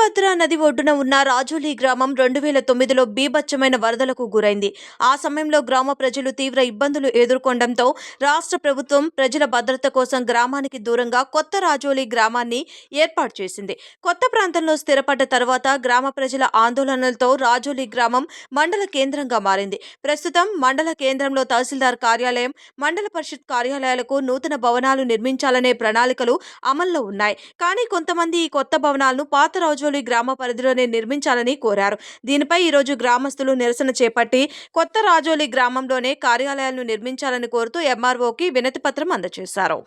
తుంగభద్ర నది ఒడ్డున ఉన్న రాజోలి గ్రామం రెండు వేల తొమ్మిదిలో బీభత్సమైన వరదలకు గురైంది. ఆ సమయంలో గ్రామ ప్రజలు తీవ్ర ఇబ్బందులు ఎదుర్కొనడంతో రాష్ట్ర ప్రభుత్వం ప్రజల భద్రత కోసం గ్రామానికి దూరంగా కొత్త రాజోలి గ్రామాన్ని ఏర్పాటు చేసింది. కొత్త ప్రాంతంలో స్థిరపడ్డ తర్వాత గ్రామ ప్రజల ఆందోళనలతో రాజోలి గ్రామం మండల కేంద్రంగా మారింది. ప్రస్తుతం మండల కేంద్రంలో తహసీల్దార్ కార్యాలయం మండల పరిషత్ కార్యాలయాలకు నూతన భవనాలు నిర్మించాలనే ప్రణాళికలు అమల్లో ఉన్నాయి. కానీ కొంతమంది ఈ కొత్త భవనాలను పాత రాజోలి గ్రామ పరిధిలోనే నిర్మించాలని కోరారు. దీనిపై ఈరోజు గ్రామస్తులు నిరసన చేపట్టి కొత్త రాజోలి గ్రామంలోనే కార్యాలయాలను నిర్మించాలని కోరుతూ ఎంఆర్ఓకి వినతి పత్రం అందజేశారు.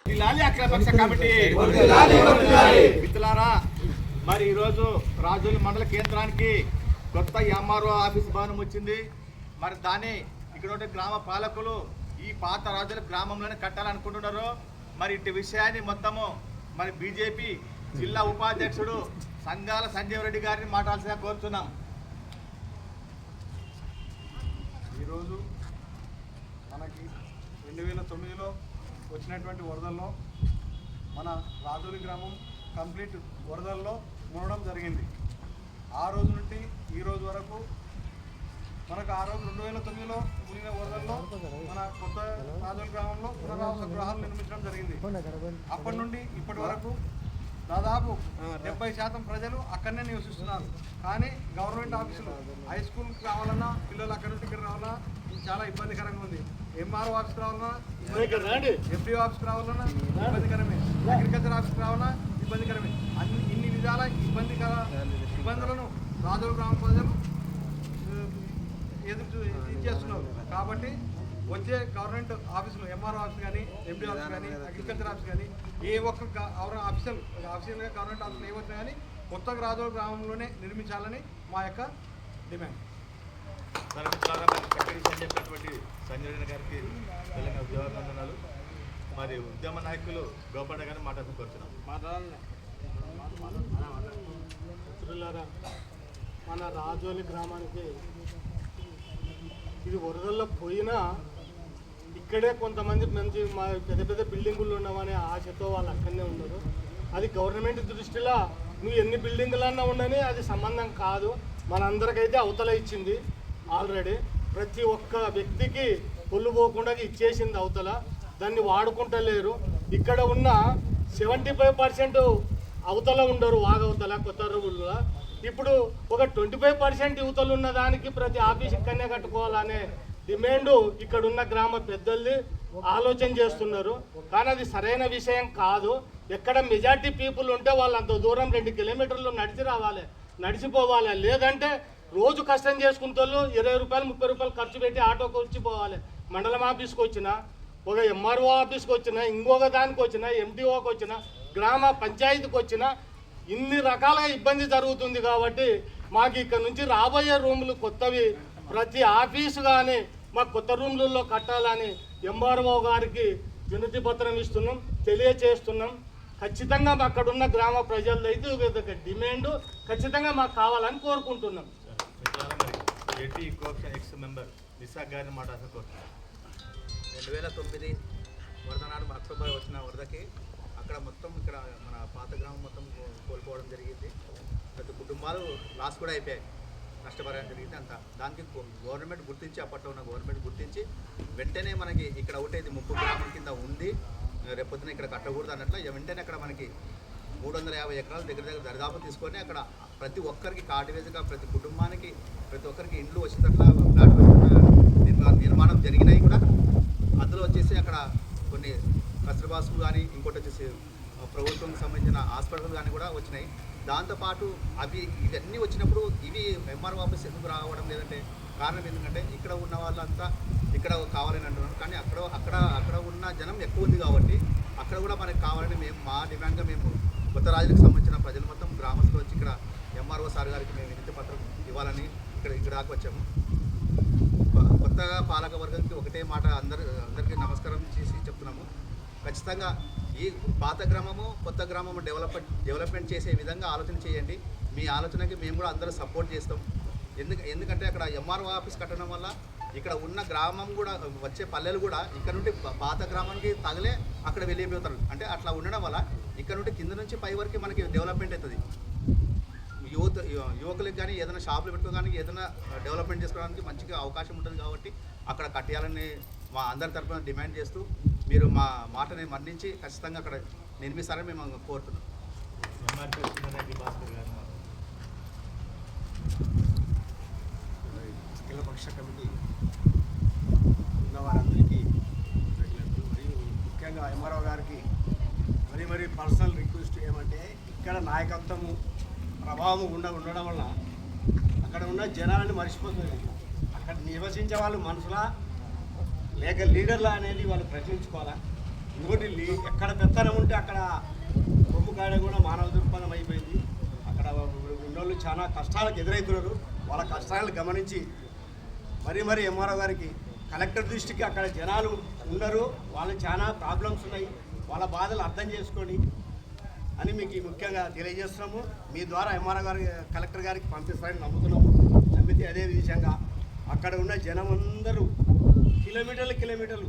మరి ఈరోజు రాజోలి మండల కేంద్రానికి కొత్త ఎంఆర్ఓ ఆఫీస్ భవనం వచ్చింది. మరి దాన్ని ఇక్కడ ఉండే గ్రామ పాలకులు ఈ పాత రాజుల గ్రామంలోనే కట్టాలనుకుంటున్నారు మరి ఇటు విషయాన్ని మొత్తము మరి బీజేపీ జిల్లా ఉపాధ్యక్షుడు సంఘాల సంజీవ్ రెడ్డి గారిని మాట్లాడాల్సిందిగా కోరుతున్నాం. ఈరోజు మనకి రెండు వేల తొమ్మిదిలో వచ్చినటువంటి వరదల్లో మన రాజోలి గ్రామం కంప్లీట్ వరదల్లో మునడం జరిగింది. ఆ రోజు నుండి ఈ రోజు వరకు మనకు ఆ రోజు రెండు వేల తొమ్మిదిలో మునిగిన వరదల్లో మన కొత్త రాజోలి గ్రామంలో పునరావాస గృహాలు నిర్మించడం జరిగింది. అప్పటి నుండి ఇప్పటి వరకు దాదాపు డెబ్బై శాతం ప్రజలు అక్కడనే నివసిస్తున్నారు. కానీ గవర్నమెంట్ ఆఫీసులు హై స్కూల్కి రావాలన్నా పిల్లలు అక్కడి నుండి ఇక్కడ రావాలన్నా ఇది చాలా ఇబ్బందికరంగా ఉంది. ఎంఆర్ఓ ఆఫీస్కి రావాలన్నా ఎఫ్డిఓ ఆఫీస్కి రావాలన్నా ఇబ్బందికరమే. అగ్రికల్చర్ ఆఫీస్కి రావాలన్నా ఇబ్బందికరమే. అన్ని ఇన్ని విధాల ఇబ్బందికర ఇబ్బందులను రాజుల గ్రామ ప్రజలు ఎదురు చేస్తున్నారు. కాబట్టి వచ్చే గవర్నమెంట్ ఆఫీసులు ఎంఆర్ఓ ఆఫీస్ కానీ ఎండి ఆఫీస్ కానీ అగ్రికల్చర్ ఆఫీస్ కానీ ఏ ఒక్క ఆఫీసర్ ఆఫీసర్గా గవర్నమెంట్ ఆఫీసులు ఏ వచ్చినా కానీ కొత్త రాజోల గ్రామంలోనే నిర్మించాలని మా యొక్క డిమాండ్. చెప్పినటువంటి సంజయ్ రెడ్డి గారికి తెలంగాణ ఉద్యోగాభినందనాలు మరి ఉద్యమ నాయకులు గోపాల గారిని మాట్లాడుతూ కోరుతున్నాం. మిత్రులారా మన రాజోలి గ్రామానికి ఇది వరదల్లో పోయినా ఇక్కడే కొంతమంది మంచి మా పెద్ద పెద్ద బిల్డింగులు ఉన్నామనే ఆశతో వాళ్ళు అక్కడనే ఉండరు అది గవర్నమెంట్ దృష్టిలో నువ్వు ఎన్ని బిల్డింగులన్నా ఉండని అది సంబంధం కాదు. మనందరికైతే అవతల ఇచ్చింది ఆల్రెడీ. ప్రతి ఒక్క వ్యక్తికి పొల్లు పోకుండా ఇచ్చేసింది అవతల. దాన్ని వాడుకుంటలేరు. ఇక్కడ ఉన్న సెవెంటీ ఫైవ్ పర్సెంట్ అవతల ఉండరు వాగవతల కొత్త రూల్లో ఇప్పుడు ఒక ట్వంటీ ఫైవ్ పర్సెంట్ యువతలు ఉన్న దానికి ప్రతి ఆఫీస్ ఇక్కడనే కట్టుకోవాలనే డిమాండ్ ఇక్కడ ఉన్న గ్రామ పెద్దల్ని ఆలోచన చేస్తున్నారు. కానీ అది సరైన విషయం కాదు. ఎక్కడ మెజార్టీ పీపుల్ ఉంటే వాళ్ళు అంత దూరం రెండు కిలోమీటర్లు నడిచి రావాలి నడిచిపోవాలి. లేదంటే రోజు కష్టం చేసుకుంటూ ఇరవై రూపాయలు ముప్పై రూపాయలు ఖర్చు పెట్టి ఆటోకి వచ్చిపోవాలి. మండలం ఆఫీస్కి వచ్చినా ఒక ఎంఆర్ఓ ఆఫీస్కి వచ్చినా ఇంకొక దానికి వచ్చినా ఎండిఓకి వచ్చినా గ్రామ పంచాయతీకి వచ్చినా ఇన్ని రకాలుగా ఇబ్బంది జరుగుతుంది కాబట్టి మాకు ఇక్కడ నుంచి రాబోయే రూములు కొత్తవి ప్రతి ఆఫీసు కానీ మా కొత్త రూములలో కట్టాలని ఎంఆర్ఓ గారికి వినతి పత్రం ఇస్తున్నాం తెలియచేస్తున్నాం. ఖచ్చితంగా మా అక్కడ ఉన్న గ్రామ ప్రజలది అయితే డిమాండ్ ఖచ్చితంగా మాకు కావాలని కోరుకుంటున్నాం. ఏటీ కోఆప్షన్ ఎక్స్ మెంబర్. నిసాక్ గారిని మాట్లాడుతూ కోరుతున్నాం రెండు వేల తొమ్మిది వరద నాడు అక్టోబర్ వచ్చిన వరదకి అక్కడ మొత్తం ఇక్కడ మన పాత గ్రామం మొత్తం కోల్పోవడం జరిగింది. ప్రతి కుటుంబాలు లాస్ కూడా అయిపోయాయి. నష్టపరచడం జరిగితే అంత. దానికి గవర్నమెంట్ గుర్తించి అప్పట్లో ఉన్న గవర్నమెంట్ గుర్తించి వెంటనే మనకి ఇక్కడ ఒకటే ఇది ముప్పు గ్రామం కింద ఉంది. రేపొద్దున ఇక్కడ కట్టకూడదు అన్నట్లు ఇక వెంటనే అక్కడ మనకి మూడు వందల యాభై ఎకరాల దగ్గర దగ్గర దరిదాపు తీసుకొని అక్కడ ప్రతి ఒక్కరికి కాటివేజ్గా ప్రతి కుటుంబానికి ప్రతి ఒక్కరికి ఇండ్లు వచ్చేటట్లా ఫ్లాట్ నిర్మాణం జరిగినాయి కూడా. అందులో వచ్చేసి అక్కడ కొన్ని కస్టర్బాసులు కానీ ఇంకోటి వచ్చేసి ప్రభుత్వం సంబంధించిన హాస్పిటల్ కానీ కూడా వచ్చినాయి. దాంతోపాటు అవి ఇవన్నీ వచ్చినప్పుడు ఇవి ఎంఆర్ఓ ఆఫీస్ ఎందుకు రావడం లేదంటే కారణం ఎందుకంటే ఇక్కడ ఉన్న వాళ్ళంతా ఇక్కడ కావాలని అంటున్నారు. కానీ అక్కడ అక్కడ అక్కడ ఉన్న జనం ఎక్కువ ఉంది కాబట్టి అక్కడ కూడా మనకి కావాలని మేము మా డిమాండ్గా మేము కొత్త రాజులకు సంబంధించిన ప్రజలు మొత్తం గ్రామస్తులు వచ్చి ఇక్కడ ఎంఆర్ఓ సార్ గారికి మేము వినతి పత్రం ఇవ్వాలని ఇక్కడ ఇక్కడ దాకా వచ్చాము. కొత్తగా పాలక వర్గానికి ఒకటే మాట అందరు అందరికీ నమస్కారం చేసి చెప్తున్నాము. ఖచ్చితంగా ఈ పాత గ్రామము కొత్త గ్రామము డెవలప్మెంట్ డెవలప్మెంట్ చేసే విధంగా ఆలోచన చేయండి. మీ ఆలోచనకి మేము కూడా అందరూ సపోర్ట్ చేస్తాం. ఎందుకు ఎందుకంటే అక్కడ ఎంఆర్ఓ ఆఫీస్ కట్టడం వల్ల ఇక్కడ ఉన్న గ్రామం కూడా వచ్చే పల్లెలు కూడా ఇక్కడ నుండి పాత గ్రామానికి తగిలే అక్కడ వెళ్ళిపోతారు. అంటే అట్లా ఉండడం వల్ల ఇక్కడ నుండి కింద నుంచి పై వరకు మనకి డెవలప్మెంట్ అవుతుంది యువత యువకులకు కానీ ఏదైనా షాపులు పెట్టుకోవడానికి ఏదైనా డెవలప్మెంట్ చేసుకోవడానికి మంచిగా అవకాశం ఉంటుంది కాబట్టి అక్కడ కట్టేయాలని మా అందరి తరఫున డిమాండ్ చేస్తూ మీరు మా మాటని మన్నించి ఖచ్చితంగా అక్కడ నిర్మిస్తారని మేము కోరుతున్నాం అఖిలపక్ష కమిటీ ఉన్న వారందరికీ. మరియు ముఖ్యంగా ఎంఆర్ఓ గారికి మరి మరి పర్సనల్ రిక్వెస్ట్ ఏమంటే ఇక్కడ నాయకత్వము ప్రభావం ఉండ ఉండడం వల్ల అక్కడ ఉన్న జనాలను మర్చిపోతుంది అక్కడ నివసించే వాళ్ళు మనుషులా లేక లీడర్లా అనేది వాళ్ళు ప్రశ్నించుకోవాలా? ఇంకోటి లీ- ఎక్కడ పెత్తనం ఉంటే అక్కడ కొమ్ము కాడ కూడా మానవ దృక్పథం అయిపోయింది. అక్కడ ఉన్నోళ్ళు చాలా కష్టాలకు ఎదురవుతున్నారు వాళ్ళ కష్టాలను గమనించి మరి మరి ఎంఆర్ఓ గారికి కలెక్టర్ దృష్టికి అక్కడ జనాలు ఉన్నారు వాళ్ళు చాలా ప్రాబ్లమ్స్ ఉన్నాయి. వాళ్ళ బాధలు అర్థం చేసుకొని అని మీకు ముఖ్యంగా తెలియజేస్తున్నాము. మీ ద్వారా ఎంఆర్ఓ గారి కలెక్టర్ గారికి పంపిస్తారని నమ్ముతున్నాము. నమ్మితే అదే విధంగా అక్కడ ఉన్న జనం అందరూ కిలోమీటర్లు కిలోమీటర్లు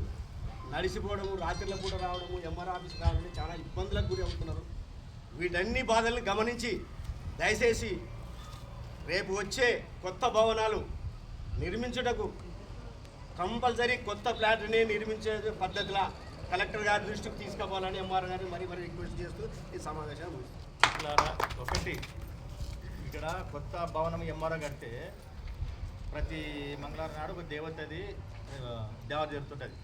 నడిచిపోవడము రాత్రిల పూట రావడము ఎంఆర్ ఆఫీస్ రావడం చాలా ఇబ్బందులకు గురి అవుతున్నారు. వీటన్ని బాధల్ని గమనించి దయచేసి రేపు వచ్చే కొత్త భవనాలు నిర్మించుటకు కంపల్సరీ కొత్త ఫ్లాట్ని నిర్మించే పద్ధతిలో కలెక్టర్ గారి దృష్టికి తీసుకుపోవాలని ఎంఆర్ గారిని మరీ మరీ రిక్వెస్ట్ చేస్తూ ఈ సమావేశాన్ని ఒకటి ఇక్కడ కొత్త భవనం ఎంఆర్ఓ కడితే ప్రతి మంగళవారం నాడు ఒక దేవతది దేవత దేవ జరుగుతుంటుంది.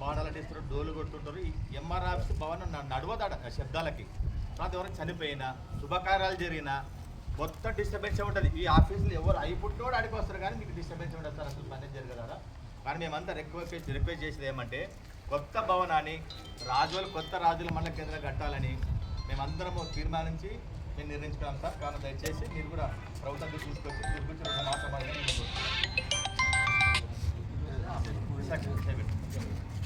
బాణాలు అడిస్తుంటారు డోలు కొట్టుంటారు ఈ ఎంఆర్ ఆఫీస్ భవనం నడవదాడ శబ్దాలకి. తర్వాత ఎవరైనా చనిపోయినా శుభకార్యాలు జరిగినా మొత్తం డిస్టర్బెన్స్ ఉంటుంది. ఈ ఆఫీసులో ఎవరు అయిపుట్టినోడు అడిగి వస్తారు కానీ మీకు డిస్టర్బెన్స్ ఉండదు సార్ అసలు పని జరగదా కానీ మేమంతా రిక్వెస్ట్ రిక్వెస్ట్ చేసేది ఏమంటే కొత్త భవనాన్ని రాజులు కొత్త రాజుల మండల కేంద్రం కట్టాలని మేమందరము తీర్మానించి మేము నిర్ణయించుకున్నాం సార్. కానీ దయచేసి మీరు కూడా ప్రభుత్వం తీసుకొచ్చి దీని గురించి రెండు మాసం సెకండ్